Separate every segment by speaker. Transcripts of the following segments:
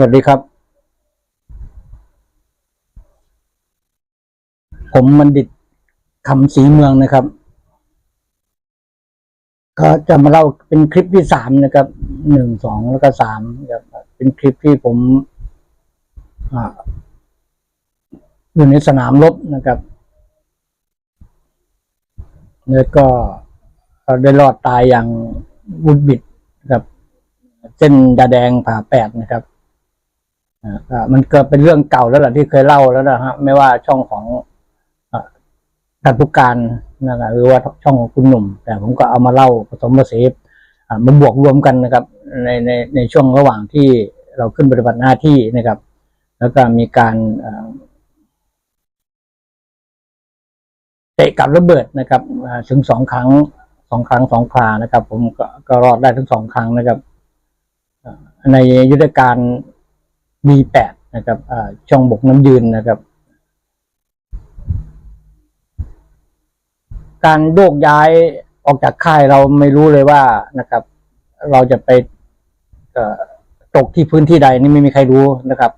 Speaker 1: วัสดีครับ ผมบัณฑิตคำศรีเมืองนะครับ ก็จะมาเล่าเป็นคลิปที่สามนะครับหนึ่งสองแล้วก็สามครับเป็นคลิปที่ผมอ่าอยู่ในสนามรบนะครับแล้วก็ได้รอดตายอย่างบุดบิดนะครับ เส้นยาแดงผ่าแปดนะครับ มันเกิดเป็นเรื่องเก่าแล้วแหละที่เคยเล่าแล้วนะฮะไม่ว่าช่องของอ่าท่านผู้การนะครับหรือว่าช่องของคุณหนุ่ม แต่ผมก็เอามาเล่าผสมผสมอ่ามาบวกรวมกันนะครับ ในในในช่วงระหว่างที่เราขึ้นปฏิบัติหน้าที่นะครับ แล้วก็มีการเตะกับระเบิดนะครับถึงสองครั้งสองครั้งสองครานะครับ ผมก็รอดได้ทั้งสองครั้งนะครับ ในยุทธการ B8 นะครับช่องบกน้ำยืนนะครับ การโยกย้ายออกจากค่ายเราไม่รู้เลยว่านะครับ เราจะไปตกที่พื้นที่ใดนี่ไม่มีใครรู้นะครับ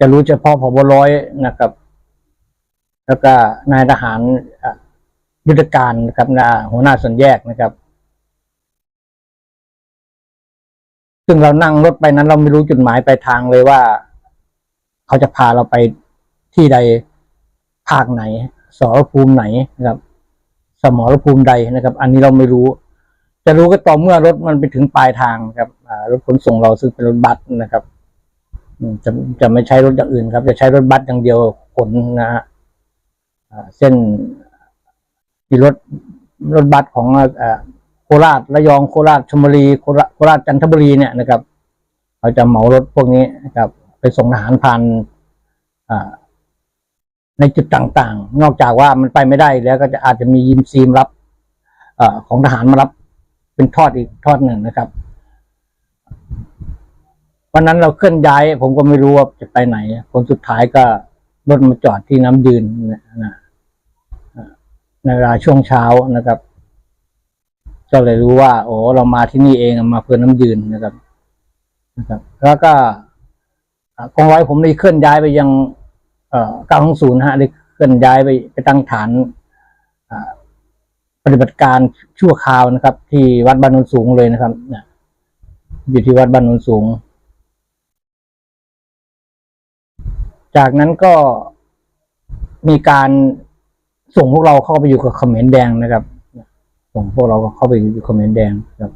Speaker 1: จะรู้เฉพาะผบร้อยนะครับ แล้วก็นายทหารอ่ายุทธการนะครับนาหัวหน้าส่วนแยกนะครับ ซึ่งเรานั่งรถไปนั้น เราไม่รู้จุดหมายปลายทางเลยว่า เขาจะพาเราไปที่ใดภาคไหน สรภูมิไหนนะครับ สมรภูมิใดนะครับ อันนี้เราไม่รู้ จะรู้ก็ต่อเมื่อรถมันไปถึงปลายทางครับรถขนส่งเราซึ่งเป็นรถบัสนะครับจะจะไม่ใช้รถอย่างอื่นครับ จะใช้รถบัสอย่างเดียวขนนะฮะเส้นมีรถรถบัสของ โคราชระยองโคราชชลบุรีโคราชโคราชจันทบุรีเนี่ยนะครับเราจะเหมารถพวกนี้นะครับ ไปส่งทหารผ่านในจุดต่างๆ นอกจากว่ามันไปไม่ได้แล้วก็จะอาจจะมียิมซีมรับอของทหารมารับเป็นทอดอีกทอดหนึ่งนะครับวันนั้นเราเคลื่อนย้าย ผมก็ไม่รู้ว่าจะไปไหนคนสุดท้ายก็รถมาจอดที่น้ำยืนนะในเวลาช่วงเช้านะครับ ก็เลยรู้ว่า โอ้เรามาที่นี่เองมาเพื่อน้ำยืนนะครับ นะครับ แล้วก็กองร้อยผมได้เคลื่อนย้ายไปยังเอ่อ920ฮะได้เคลื่อนย้ายไปไปตั้งฐานปฏิบัติการชั่วคราวนะครับ ที่วัดบ้านนนสูงเลยนะครับอยู่ที่วัดบ้านนนสูง จากนั้นก็มีการส่งพวกเราเข้าไปอยู่กับเขมรแดงนะครับ ส่งพวกเราก็เข้าไปอยู่เขมรแดงครับ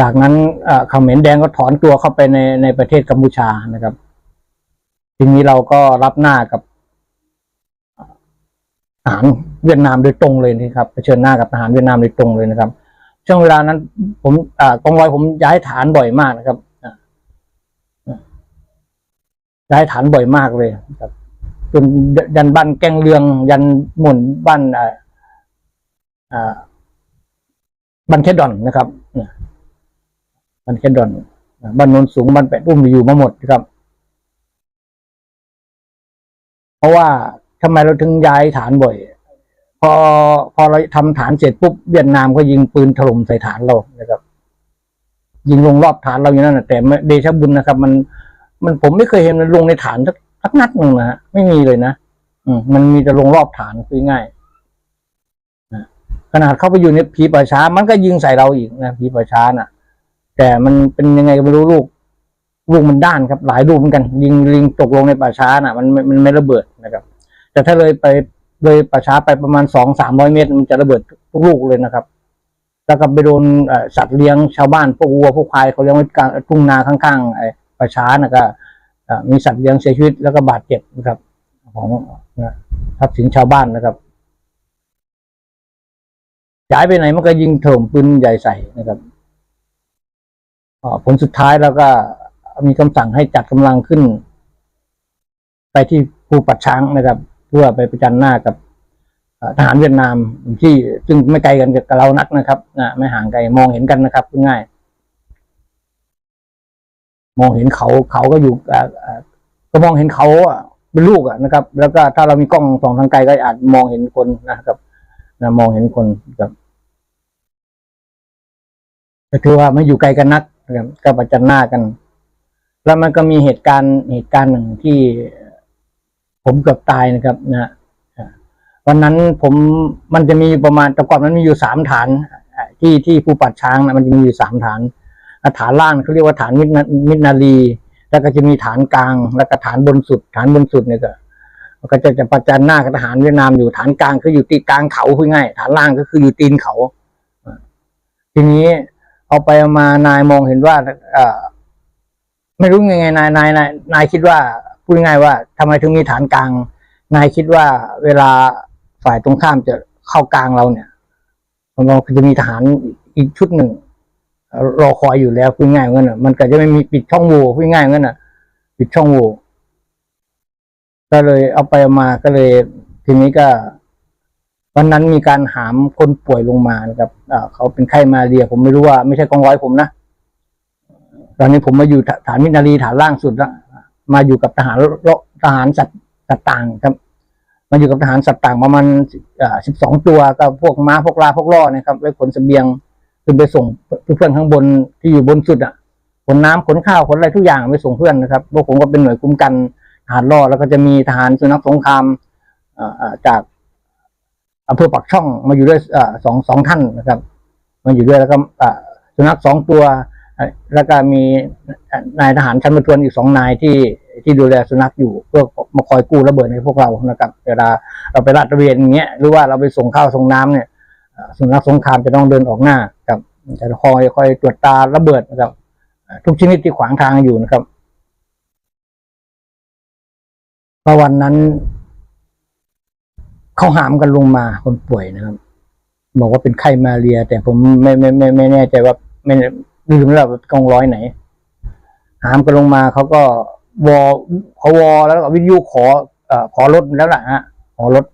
Speaker 1: จากนั้นเอ่อเขมรแดงก็ถอนตัวเข้าไปในในประเทศกัมพูชานะครับ ทีนี้เราก็รับหน้ากับทหารเวียดนามโดยตรงเลยนะครับเผชิญหน้ากับทหารเวียดนามโดยตรงเลยนะครับ ช่วงเวลานั้น ผมอกองร้อยผมย้ายฐานบ่อยมากนะครับย้ายฐานบ่อยมากเลยครับจนยันบ้านแกงเรือง ยันหมุนบ้านอ บ้านแคดอนนะครับเนี่ยบ้านแคดอนบ้านโนนสูงบ้านแปดอุ้มอยู่มาหมดนะครับ เพราะว่าทำไมเราถึงย้ายฐานบ่อย พอพอเราทำฐานเสร็จปุ๊บเวียดนามก็ยิงปืนถล่มใส่ฐานเรานะครับ ยิงลงรอบฐานเราอยู่นั่นนะแต่เดชบุญนะครับ มันมันผมไม่เคยเห็นมันลงในฐานสักนัดหนึ่งนะฮะไม่มีเลยนะอืมมันมีแต่ลงรอบฐานคือง่าย ขนาดเข้าไปอยู่ในผีป่าช้า มันก็ยิงใส่เราอีกนะผีป่าช้าน่ะ แต่มันเป็นยังไงก็ไม่รู้ลูก ลูกมันด้านครับ หลายลูกเหมือนกัน ยิงลิงตกลงในป่าช้าน่ะ มันมันไม่ระเบิดนะครับ แต่ถ้าเลยไปเลยป่าช้าไปประมาณสองสามร้อยเมตร มันจะระเบิดทุกลูกเลยนะครับ แล้วก็ไปโดนสัตว์เลี้ยงชาวบ้านพวกวัวพวกควายเขาเลี้ยงไว้กลางทุ่งนาข้างๆไอ้ป่าช้านะก็มีสัตว์เลี้ยงเสียชีวิตแล้วก็บาดเจ็บนะครับ ของทรัพย์สินชาวบ้านนะครับ ย้ายไปไหนมันก็ยิงถมปืนใหญ่ใส่นะครับผลสุดท้ายแล้วก็มีคำสั่งให้จัดกำลังขึ้น ไปที่ภูปัดช้างนะครับ เพื่อไปประจันหน้ากับทหารเวียดนามที่ซึ่งไม่ไกลกันกับเรานักนะครับนะไม่ห่างไกลมองเห็นกันนะครับง่ายมองเห็นเขาเขาก็อยู่ก็มองเห็นเขาเป็นลูกนะครับ แล้วก็ถ้าเรามีกล้องสองทางไกลก็อาจมองเห็นคนนะครับนะมองเห็นคนครับ ก็ถือว่าไม่อยู่ไกลกันนักกับก็ประจันหน้ากัน แล้วมันก็มีเหตุการณ์เหตุการณ์หนึ่งที่ผมเกือบตายนะครับนะวันนั้นผมมันจะมีประมาณแต่ก่อนมันมีอยู่สามฐานที่ที่ภูปัดช้างนะมันจะมีอยู่สามฐานฐานล่างเขาเรียกว่าฐานมิตรนามิตรนาลีแล้วก็จะมีฐานกลาง แล้วก็ฐานบนสุด ฐานบนสุดเนี่ยก็มันก็จะจะประจันหน้ากับทหารเวียดนามอยู่ฐานกลางคืออยู่ตีกลางเขาพูดง่ายฐานล่างก็คืออยู่ตีนเขา ทีนี้ เอาไปเอามานายมองเห็นว่าเอ่อไม่รู้ยังไงนายนายนายนายคิดว่าพูดง่ายว่าทำไมถึงมีฐานกลาง นายคิดว่าเวลาฝ่ายตรงข้ามจะเข้ากลางเราเนี่ยเราจะมีทหารอีกชุดหนึ่งรอคอยอยู่แล้วพูดง่ายงั้นน่ะมันก็จะไม่มีปิดช่องโหว่พูดง่ายงั้นน่ะ ปิดช่องโหว่ก็เลยเอาไปมาก็เลยทีนี้ก็ วันนั้นมีการหามคนป่วยลงมานะครับเขาเป็นไข้มาเรียผมไม่รู้ว่าไม่ใช่กองร้อยผมนะตอนนี้ผมมาอยู่ฐานมินารีฐานล่างสุดแล้วมาอยู่กับทหารรทหารสัตว์สัตว์ต่างครับ มาอยู่กับทหารสัตว์ต่างประมาณสิบสองตัวก็พวกม้าพวกลาพวกล่อนะครับไว้ขนเสบียงขึ้นไปส่งเพื่อนข้างบนที่อยู่บนสุดอะขนน้ำขนข้าวขนอะไรทุกอย่างไปส่งเพื่อนนะครับพวกผมก็เป็นหน่วยคุ้มกันทหารล่อแล้วก็จะมีทหารสุนัขสงครามอ่อเอ่อจาก อำเภอปักช่องมาอยู่ด้วยสองสองท่านนะครับ มาอยู่ด้วยแล้วก็สุนัขสองตัว แล้วก็มีนายทหารชั้นประทวนอีกสองนายที่ที่ดูแลสุนัขอยู่เพื่อมาคอยกู้ระเบิดให้พวกเรานะครับเวลาเราไปลาดตระเวนอย่างเงี้ยหรือว่าเราไปส่งข้าวส่งน้ำเนี่ยสุนัขสงครามจะต้องเดินออกหน้าครับจะคอยคอยตรวจตาระเบิดนะครับทุกชนิดที่ขวางทางอยู่นะครับพอวันนั้น เขาหามกันลงมาคนป่วยนะครับ บอกว่าเป็นไข้มาเรีย แต่ผมไม่ไม่ไม่ไม่แน่ใจว่าไม่ลืมแล้วกองร้อยไหน หามกันลงมาเขาก็วอเขาวอแล้วก็วิทยุขอเอขอรถแล้วล่ะฮะขอรถ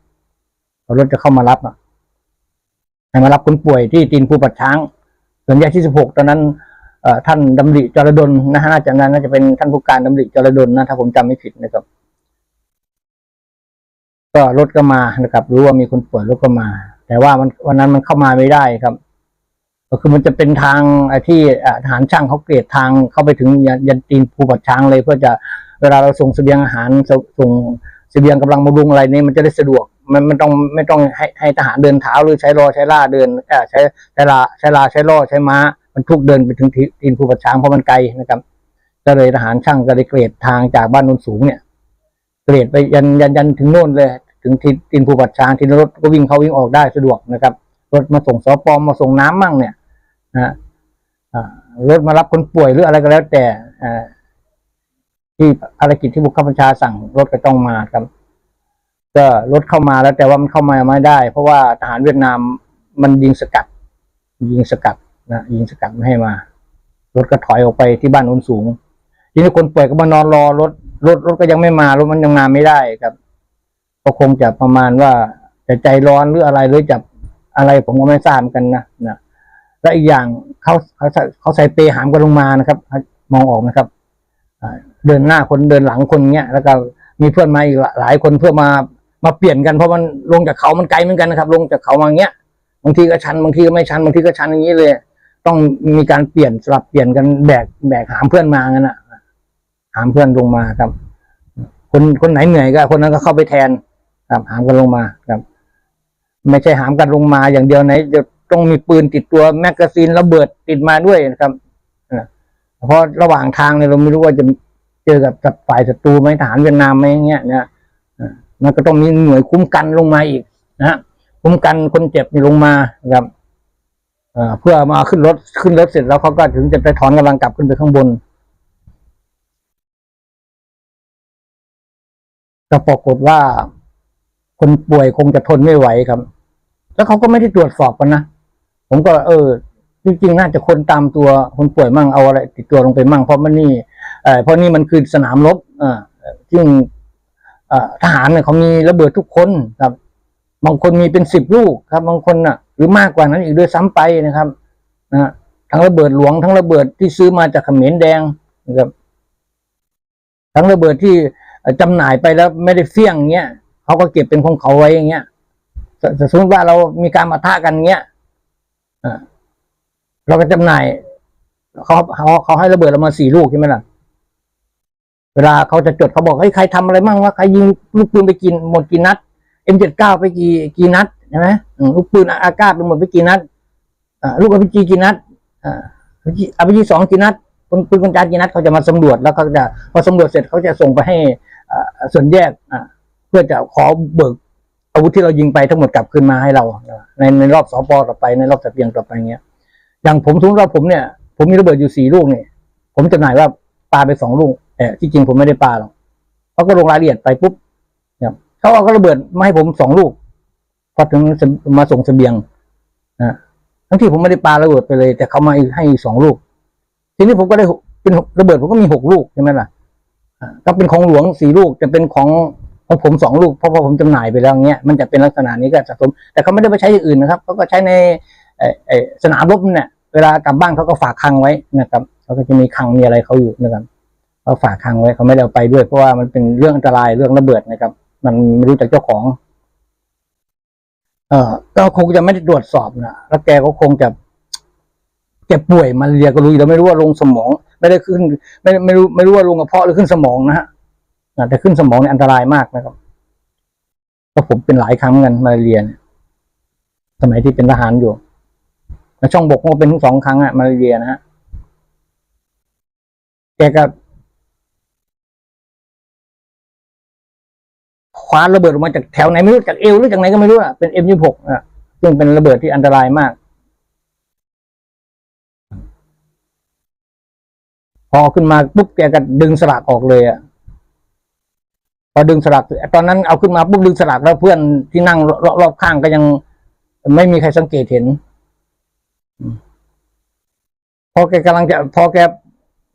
Speaker 1: ขอรถจะเข้ามารับอะให้มารับคนป่วยที่ตีนภูปัดช้างส่วนแยกที่สิบหกตอนนั้นเอท่านดำริจรดลนะฮะน่าจะนั้นน่าจะเป็นท่านผู้การดำริจรดลนะถ้าผมจำไม่ผิดนะครับ ก็รถก็มานะครับ รู้ว่ามีคนป่วยรถก็มา แต่ว่ามันวันนั้นมันเข้ามาไม่ได้ครับ ก็คือมันจะเป็นทางที่อ่าทหารช่างเขาเกลียดทางเข้าไปถึงยันยันตีนภูปัดช้างเลยเพื่อจะเวลาเราส่งเสบียงอาหารสส่งเสบียงกำลังบำรุงอะไรนี่มันจะได้สะดวกมันมันต้องไม่ต้องให้ให้ทหารเดินเท้าหรือใช้รอใช้ล่าเดินเออใช้ใช้ลาใช้ลาใช้ล่อใช้ม้า มันทุกเดินไปถึงที่ตีนภูปัดช้างเพราะมันไกลนะครับ ก็เลยทหารช่างก็ได้เกลียดทางจากบ้านนนสูงเนี่ยเกลียดไปยันยันยันถึงโน่นเลย ถึงที่ตีนภูปัดช้างทีนรถก็วิ่งเข้าวิ่งออกได้สะดวกนะครับ รถมาส่งสอปอมมาส่งน้ำมั่งเนี่ยนะรถมารับคนป่วยหรืออะไรก็แล้ว แต่ที่ภารกิจที่บุคคลบัญชาสั่งรถก็ต้องมาครับ ก็รถเข้ามาแล้วแต่ว่ามันเข้ามาไม่ได้ เพราะว่าทหารเวียดนามมันยิงสกัด ยิงสกัดนะยิงสกัดไม่ให้มา รถก็ถอยออกไปที่บ้านโน้นสูงทีนี้คนป่วยก็มานอนรอรถรถรถก็ยังไม่มารถมันยังมาไม่ได้ครับ ก็คงจะประมาณว่าจะใจร้อนหรืออะไรหรือจะอะไรผมก็ไม่ทราบกันนะนะและอีกอย่างเขาเขาใส่เขาใส่เปหามกันลงมานะครับ มองออกนะครับเดินหน้าคนเดินหลังคนเงี้ย แล้วก็มีเพื่อนมาอีกหลายคนเพื่อมามาเปลี่ยนกันเพราะมันลงจากเขามันไกลเหมือนกันนะครับ ลงจากเขามาเงี้ยบางทีก็ชันบางทีก็ไม่ชันบางทีก็ชันอย่างนี้เลย ต้องมีการเปลี่ยนสลับเปลี่ยนกันแบกแบกหามเพื่อนมางั้นนะหามเพื่อนลงมาครับ คนคนไหนเหนื่อยก็ คนนั้นก็เข้าไปแทน ครับหามกันลงมาครับ ไม่ใช่หามกันลงมาอย่างเดียวไหนจะต้องมีปืนติดตัวแมกกาซีนระเบิดติดมาด้วยนะครับเพราะระหว่างทางเนี่ยเราไม่รู้ว่าจะเจอกับฝ่ายศัตรูไหมทหารเวียดนามไหมอย่างเงี้ยนะมันก็ต้องมีหน่วยคุ้มกันลงมาอีกนะคุ้มกันคนเจ็บมีลงมาครับเพื่อมาขึ้นรถขึ้นรถเสร็จแล้วเขาก็ถึงจะไปถอนกำลังกลับขึ้นไปข้างบนก็ปรากฏว่า คนป่วยคงจะทนไม่ไหวครับ แล้วเขาก็ไม่ได้ตรวจสอบกันนะ ผมก็ เออ จริงๆน่าจะคนตามตัวคนป่วยมั่งเอาอะไร ติดตัวลงไปมั่งเพราะมันนี่เออเพราะนี่มันคือสนามรบอ่าซึ่งทหารเนี่ยเขามีระเบิดทุกคนครับ บางคนมีเป็นสิบลูกครับ บางคนน่ะ หรือมากกว่านั้นอีกด้วยซ้ำไปนะครับนะทั้งระเบิดหลวงทั้งระเบิดที่ซื้อมาจากเขมรแดงนะครับทั้งระเบิดที่เอ่อจำหน่ายไปแล้วไม่ได้เฟี้ยงเงี้ย เขาก็เก็บเป็นของเขาไว้อย่างเงี้ยสสมมติว่าเรามีการมาท่ากันเงี้ยเราก็จำหน่ายเขาเขาเขาให้ระเบิดเรามาสี่ลูกใช่ไหมล่ะ เวลาเขาจะจดเขาบอกเฮ้ยใครทำอะไรมั่งวะใครยิงลูกปืนไปกินหมดกี่นัด M79 ไปกี่กี่นัดใช่ไหมลูกปืนอากาศไปหมดไปกี่นัดลูกอ p จีกี่นัดอ่าอ p จีสองกี่นัดปืนปืนกลจากี่นัดเขาจะมาสำรวจแล้วเขาจะพอสำรวจเสร็จเขาจะส่งไปให้ส่วนแยกอ พื่อจะขอเบิกอาวุธที่เรายิงไปทั้งหมดกลับคืนมาให้เรา ในในรอบสอปต่อไปในรอบสเปียงต่อไปเงี้ย อย่างผมสมมติว่าผมเนี่ย ผมมีระเบิดอยู่สี่ลูกเนี่ย ผมจำหน่ายว่าปาไปสองลูกแต่ที่จริงผมไม่ได้ปาหรอกเขาก็ลงรายละเอียดไปปุ๊บเนี่ยเขาเอาก็ระเบิดมาให้ผมสองลูก พอถึงมาส่งเสบียงนะทั้งที่ผมไม่ได้ปาระเบิดไปเลย แต่เขามาให้สองลูก ทีนี้ผมก็ได้เป็นระเบิดผมก็มีหกลูกใช่ไหมล่ะก็เป็นของหลวงสี่ลูกจะเป็นของ ของผมสองลูกเพราะว่าผมจำหน่ายไปแล้วเงี้ยมันจะเป็นลักษณะนี้ก็สะสม แต่เขาไม่ได้ไปใช้อย่างอื่นนะครับเขาก็ใช้ในสนามรบเนี่ยเวลากลับบ้านเขาก็ฝากคังไว้นะครับเขาก็จะมีคังมีอะไรเขาอยู่นะครับเขาฝากคังไว้เขาไม่ได้เอาไปด้วยเพราะว่ามันเป็นเรื่องอันตรายเรื่องระเบิดนะครับ มันไม่รู้จักเจ้าของ เออก็คงจะไม่ได้ตรวจสอบนะแล้วแกก็คงจะแกป่วยมาเรียก็รู้อยู่แล้วไม่รู้ว่าลงสมอง ไม่ได้ขึ้น ไม่ไม่รู้ไม่รู้ว่าลงกระเพาะหรือขึ้นสมองนะฮะ แต่ขึ้นสมองเนี่ยอันตรายมากนะครับเพราะผมเป็นหลายครั้งกันมาเรียน สมัยที่เป็นทหารอยู่แล้วช่องบกก็เป็นทั้งสองครั้งอะมาเลเซียนะฮะแกก็คว้าระเบิดออกมาจากแถวไหนไม่รู้จากเอวหรือจากไหนก็ไม่รู้อะเป็นเอ็มยี่หกอะซึ่งเป็นระเบิดที่อันตรายมาก พอขึ้นมาปุ๊บแกก็ดึงสลักออกเลยอะ พอดึงสลักตอนนั้นเอาขึ้นมาปุ๊บดึงสลักแล้วเพื่อนที่นั่งรอบข้างก็ยังไม่มีใครสังเกตเห็น พอแกกำลังจะ พอแก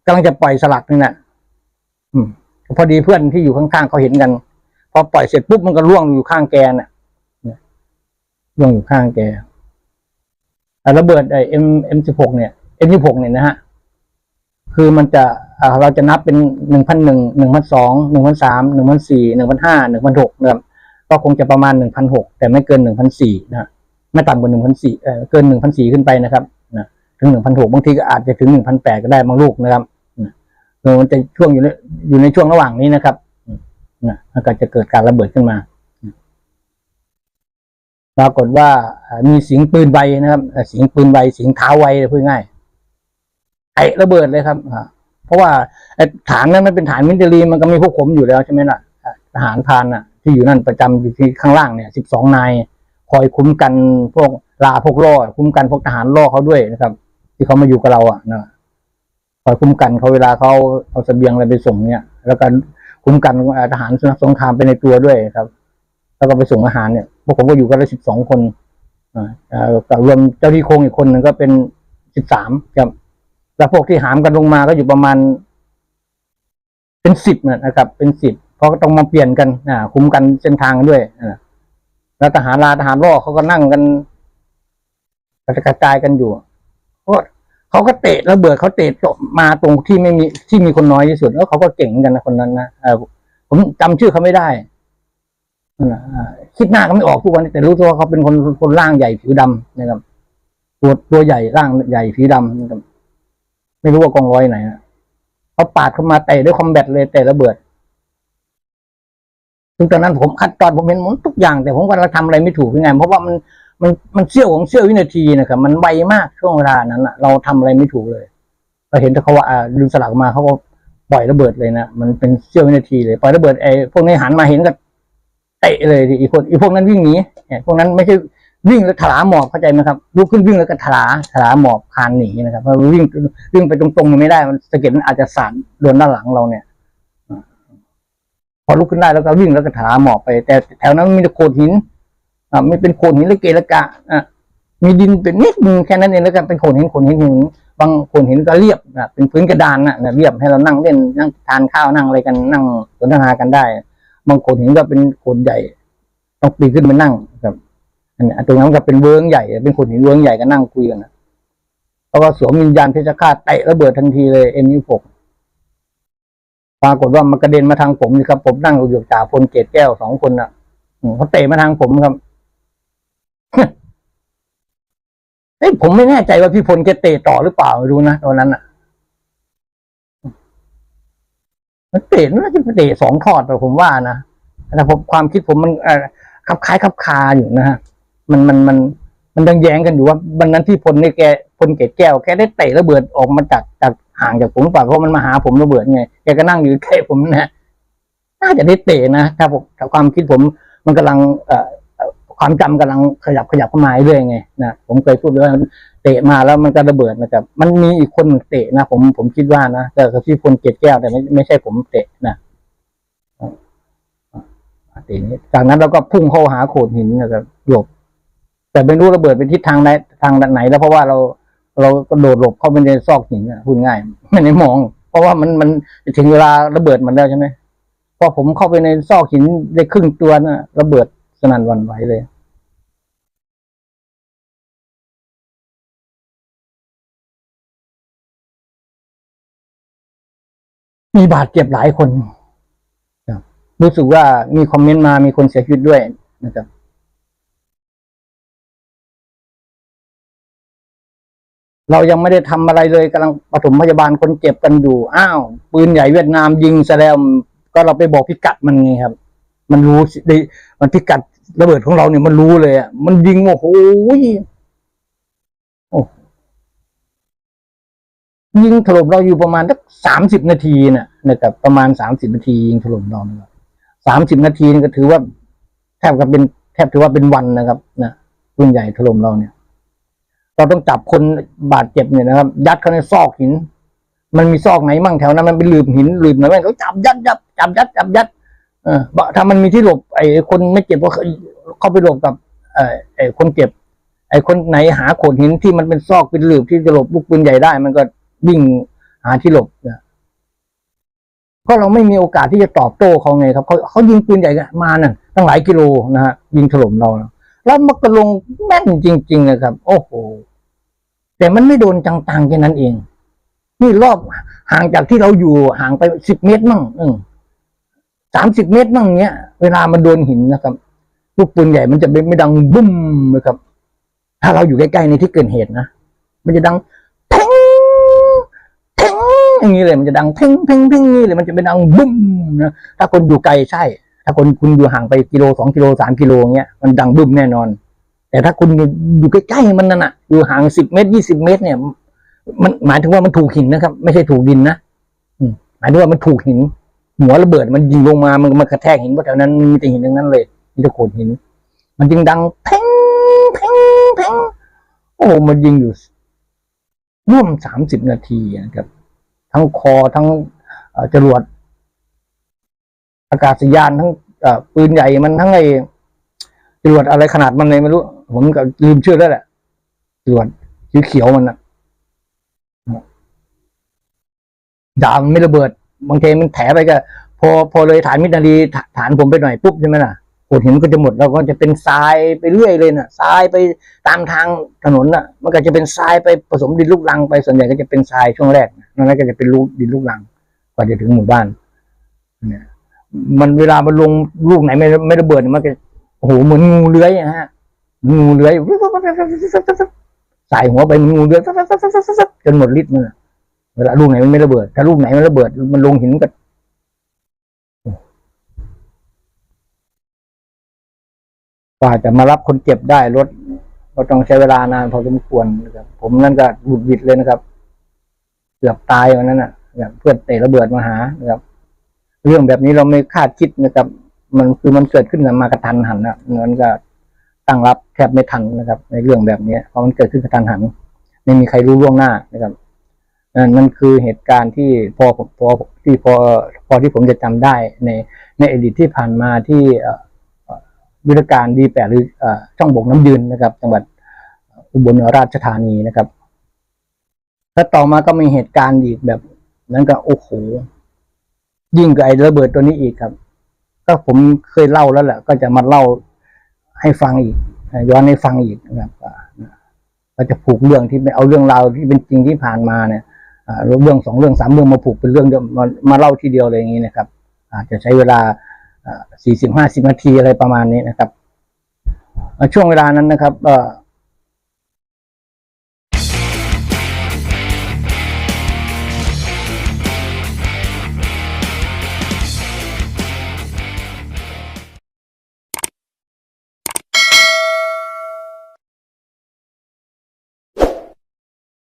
Speaker 1: กำลังจะปล่อยสลักนี่แหละอืมพอดีเพื่อนที่อยู่ข้างๆเขาเห็นกัน พอปล่อยเสร็จปุ๊บมันก็ร่วงอยู่ข้างแกน่ะเนี่ยร่วงอยู่ข้างแกแต่ระเบิดไอเอ็มเอ็มสิบหกเนี่ยเอ็มยี่หกเนี่ยนะฮะ คือมันจะ เราจะนับเป็นหนึ่งพันหนึ่งหนึ่งพันสองหนึ่งพันสามหนึ่งพันสี่หนึ่งพันห้าหนึ่งพันหกนะครับก็คงจะประมาณหนึ่งพันหกแต่ไม่เกินหนึ่งพันสี่นะไม่ต่ำกว่าหนึ่งพันสี่เออเกินหนึ่งพันสี่ขึ้นไปนะครับนะถึงหนึ่งพันหกบางทีก็อาจจะถึงหนึ่งพันแปดก็ได้บางลูกนะครับเออมันจะช่วงอยู่ในอยู่ในช่วงระหว่างนี้นะครับนะแล้วก็จะเกิดการระเบิดขึ้นมา ปรากฏว่ามีเสียงปืนไวนะครับเสียงปืนไวเสียงเท้าไวเลยพูดง่ายไอ้ระเบิดเลยครับอ่า ราะว่าไอ้ฐานนั้นมันเป็นฐานมิลิเตอรีมันก็มีพวกผมอยู่แล้วใช่ไหมล่ะทหารพรานน่ะ ที่อยู่นั่นประจำอยู่ที่ข้างล่างเนี่ยสิบสองนายคอยคุ้มกันพวกลาพวกล่อคุ้มกันพวกทหารล่อเขาด้วยนะครับ ที่เขามาอยู่กับเราอะนะคอยคุ้มกันเขาเวลาเขาเอาเสบียงอะไรไปส่งเนี่ย แล้วก็คุ้มกันทหารสนับสงครามไปในตัวด้วยครับ แล้วก็ไปส่งอาหารเนี่ยพวกผมก็อยู่กันละสิบสองคนอ่าเอ่รวมเจ้าที่โคงอีกคนหนึ่งก็เป็นสิบสามครับ แล้วพวกที่หามกันลงมาก็อยู่ประมาณ เป็นสิบนะครับ เป็นสิบเพราะก็ต้องมาเปลี่ยนกันอ่าคุ้มกันเส้นทางกันด้วยแล้วทหารลาทหารล่อเขาก็นั่งกันกระจายกันอยู่เพราะเขาก็เตะระเบิดเขาเตะมาตรงที่ไม่มีที่มีคนน้อยที่สุด แล้วเขาก็เก่งกันนะคนนั้นนะเออผมจำชื่อเขาไม่ได้นะคิดหน้าเขาไม่ออกทุกวันแต่รู้ตัวว่าเขาเป็นคนคนร่างใหญ่ผิวดำนะครับตัวตัวใหญ่ร่างใหญ่ผิวดำนะครับ ไม่รู้ว่ากองร้อยไหนนะเขาปาดเข้ามาเตะด้วยคอมแบทเลยเตะระเบิดซึ่งตอนนั้นผมคัดตอนผมเห็นหมดทุกอย่าง แต่ผมก็ทำอะไรไม่ถูกยังไง เพราะว่ามันมันมันเสี้ยวของเสี้ยววินาทีนะครับมันไวมากช่วงเวลานั้นอะเราทำอะไรไม่ถูกเลยเราเห็นแต่เขาว่าอ่าดึงสลักมาเขาก็ปล่อยระเบิดเลยนะมันเป็นเสี้ยววินาทีเลยปล่อยระเบิดไอ้พวกนี้หันมาเห็นก็เตะเลยอีกคนอีพวกนั้นวิ่งหนีเนี่ยพวกนั้นไม่ใช่ วิ่งแล้วถลาหมอบเข้าใจไหมครับลุกขึ้นวิ่งแล้วก็ถลาถลาหมอบคานหนีนะครับเพราะวิ่งวิ่งไปตรงๆมันไม่ได้มันสะเก็ดมันอาจจะสานโดนด้านหลังเราเนี่ยพอลุกขึ้นได้แล้วก็วิ่งแล้วก็ถลาหมอบไป แต่แถวนั้นมีแต่โขดหินอ่าไม่เป็นโขดหินละเกละกะอะมีดินเป็นนิดนึงแค่นั้นเองแล้วกันเป็นโขดหินโขดหินหินบางโขดหินก็เรียบนะเป็นพื้นกระดานนะนะเรียบให้เรานั่งเล่นนั่งทานข้าวนั่งอะไรกันนั่งสนทนากันได้ บางโขดหินก็เป็นโขดใหญ่ต้องปีนขึ้นไปนั่งครับันนี้ตรงนั้นก็เป็นเบื้องใหญ่ เป็นคนหินเบื้องใหญ่ก็นั่งคุยกันนะแล้วก็สวมวิญญาณเพชรฆาตเตะระเบิดทันทีเลยเอ็นยี่หกปรากฏว่ามันกระเด็นมาทางผมนี่ครับ ผมนั่งอยู่จ่าพลเกตแก้วสองคนนะ่ะเขาเตะมาทางผมครับเฮ้ยผมไม่แน่ใจว่าพี่พลแกเตะต่อหรือเปล่าดูนะตอนนั้นอะ มันเตะน่าจะเตะสองทอดแต่ผมว่านะแต่ผมความคิดผมมันคลับคล้ายคลับคาอยู่นะฮะ มันมันมันมันยังแย้งกันอยู่ว่าวันนั้นที่พลนี่แกพลเกตแก้วแกได้เตะระเบิดออกมาจากจากห่างจากผมหรือเปล่าเพราะมันมาหาผมระเบิดไงแกก็นั่งอยู่ใกล้ผมนะฮะน่าจะได้เตะนะถ้าผมถ้าความคิดผมมันกำลังเอ่อความจำกำลังขยับขยับเข้ามาเรื่อยไงนะผมเคยพูดว้ว่าเตะมาแล้วมันก็ระเบิดนะครับมันมีอีกคนเตะนะผมผมคิดว่านะแต่กับที่พลเกตแก้วแต่ไม่ไม่ใช่ผมเตะนะอ่าอ่าเตะนี้จากนั้นเราก็พุ่งเข้าหาโขดหินนะครับหลบ แต่ไม่รู้ระเบิดไปทิศทางไหนทางไหน แล้วเพราะว่าเราเราก็โดดหลบเข้าไปในซอกหินนะพูดง่ายไม่ได้มอง เพราะว่ามันมันถึงเวลาระเบิดมันแล้วใช่ไหมพอผมเข้าไปในซอกหินได้ครึ่งตัวนะระเบิดสนั่นวันไหวเลยมีบาดเจ็บหลายคนครับรู้สึกว่ามีคอมเมนต์มามีคนเสียชีวิตด้วยนะครับ เรายังไม่ได้ทำอะไรเลยกำลังปฐมพยาบาลคนเจ็บกันอยู่ อ้าว ปืนใหญ่เวียดนามยิงแล้วก็เราไปบอกพิกัดมันไงครับ มันรู้สิได้มันพิกัดระเบิดของเราเนี่ยมันรู้เลยอะมันยิงโอ้โหโอ้ยิงถล่มเราอยู่ประมาณสักสามสิบนาทีนะนะครับประมาณสามสิบนาทียิงถล่มเราสามสิบนาทีนี่ก็ถือว่าแทบกับเป็นแทบถือว่าเป็นวันนะครับนะปืนใหญ่ถล่มเราเนี่ย เราต้องจับคนบาดเจ็บเนี่ยนะครับ ยัดเข้าในซอกหิน มันมีซอกไหนมั่งแถวนั้นมันเป็นหลืบหินหลืบไหนแม่งเขาจับยัดยัดจับยัดจับยัดเออถ้ามันมีที่หลบไอ้คนไม่เจ็บก็เข้าไปหลบกับไอ้คนเจ็บ ไอ้คนไหนหาโขดหินที่มันเป็นซอกเป็นหลืบที่จะหลบลูกปืนใหญ่ได้ มันก็วิ่งหาที่หลบนะก็เราไม่มีโอกาสที่จะตอบโต้เขาไงครับเขาเขายิงปืนใหญ่มานั่นตั้งหลายกิโลนะฮะยิงถล่มเราแล้วมันก็ลงแม่นจริง ๆ นะครับ โอ้โห แต่มันไม่โดนจังๆแค่นั้นเอง นี่รอบห่างจากที่เราอยู่ห่างไปสิบเมตรมั่งอืสามสิบเมตรมั่งเนี้ย เวลามันโดนหินนะครับลูกปืนใหญ่มันจะไม่ไม่ดังบุ้มนะครับ ถ้าเราอยู่ใกล้ๆในที่เกิดเหตุนะมันจะดังเพ่งเพ่งอย่างนี้เลย มันจะดังเพ่งเพ่งเพ่งนี่เลยมันจะไม่ดังบุ้มนะถ้าคนอยู่ไกลใช่ ถ้าคนคุณอยู่ห่างไปกิโลสองกิโลสามกิโลเงี้ยมันดังบึ้มแน่นอน แต่ถ้าคุณอยู่ใกล้ๆมันนั่นน่ะอยู่ห่างสิบเมตรยี่สิบเมตร เนี่ย มันหมายถึงว่ามันถูกหินนะครับ ไม่ใช่ถูกดินนะหมายถึงว่ามันถูกหิน หัวระเบิดมันยิงลงมามันมันกระแทกหินเพราะแถวนั้นมีแต่หินทั้งนั้นเลยมีแต่โขดหิน มันจึงดังเพ่งเพ่งเพ่งโอ้มันยิงอยู่ร่วมสามสิบนาทีนะครับ ทั้งคอทั้งจรวด อากาศยานทั้งปืนใหญ่มันทั้งไอ้จรวดอะไรขนาดมันเลยไม่รู้ ผมก็ลืมชื่อแล้วแหละจรวดเขียวมันนะดาวมันไม่ระเบิด บางทีมันแถไปก็ พอพอเลยฐานมิตรนารีฐานผมไปหน่อยปุ๊บใช่ไหมล่ะโขดหินมันก็จะหมดเราก็จะเป็นทรายไปเรื่อยเลยน่ะทรายไปตามทางถนนน่ะ มันก็จะเป็นทรายไปผสมดินลูกรังไปส่วนใหญ่ก็จะเป็นทรายช่วงแรกนะนั่นก็จะเป็นลูกดินลูกรังกว่าจะถึงหมู่บ้านเนี่ยมันเวลามันลงลูกไหนไม่ไม่ระเบิดมันก็โอ้โหเหมือนงูเลื้อยอะฮะ งูเลื้อยใสายหัวไปมือนงูเลื้อยจนหมดฤทธิ์มันเวลาลูกไหนมันไม่ระเบิด ถ้าลูกไหนมันระเบิด มันลงหินก็กว่าจะมารับคนเจ็บได้รถก็ต้องใช้เวลานานพอสมควรนะครับผมนั่นก็หวุดหวิดเลยนะครับ เกือบตายวันนั้นน่ะครับเพื่อนเตะระเบิดมาหานะครับ เรื่องแบบนี้เราไม่คาดคิดนะครับ มันคือมันเกิดขึ้นมากระทันหันนะมันก็ ตั้งรับแทบไม่ทันนะครับ ในเรื่องแบบนี้เพราะมันเกิดขึ้นกระทันหัน ไม่มีใครรู้ล่วงหน้านะครับนั่นนั่นคือเหตุการณ์ที่พอพอที่พอพอที่ผมจะจำได้ในในอดีตที่ผ่านมาที่อ่อยุทธการดีแปดหรืออ่อช่องบกน้ำยืนนะครับ จังหวัดอุบลราชธานีนะครับแล้วต่อมาก็มีเหตุการณ์อีกแบบ นั้นก็โอ้โหยิ่งกับไอ้ระเบิดตัวนี้อีกครับ ก็ผมเคยเล่าแล้วแหละก็จะมาเล่า ให้ฟังอีกย้อนให้ฟังอีกนะครับเราก็จะผูกเรื่องที่เอาเรื่องราวที่เป็นจริงที่ผ่านมาเนี่ยเรื่องสองเรื่องสามเรื่องมาผูกเป็นเรื่องเดียวมามาเล่าทีเดียวเลยอย่างนี้นะครับ อาจจะใช้เวลาสี่สิบห้าสิบนาทีอะไรประมาณนี้นะครับช่วงเวลานั้นนะครับเอ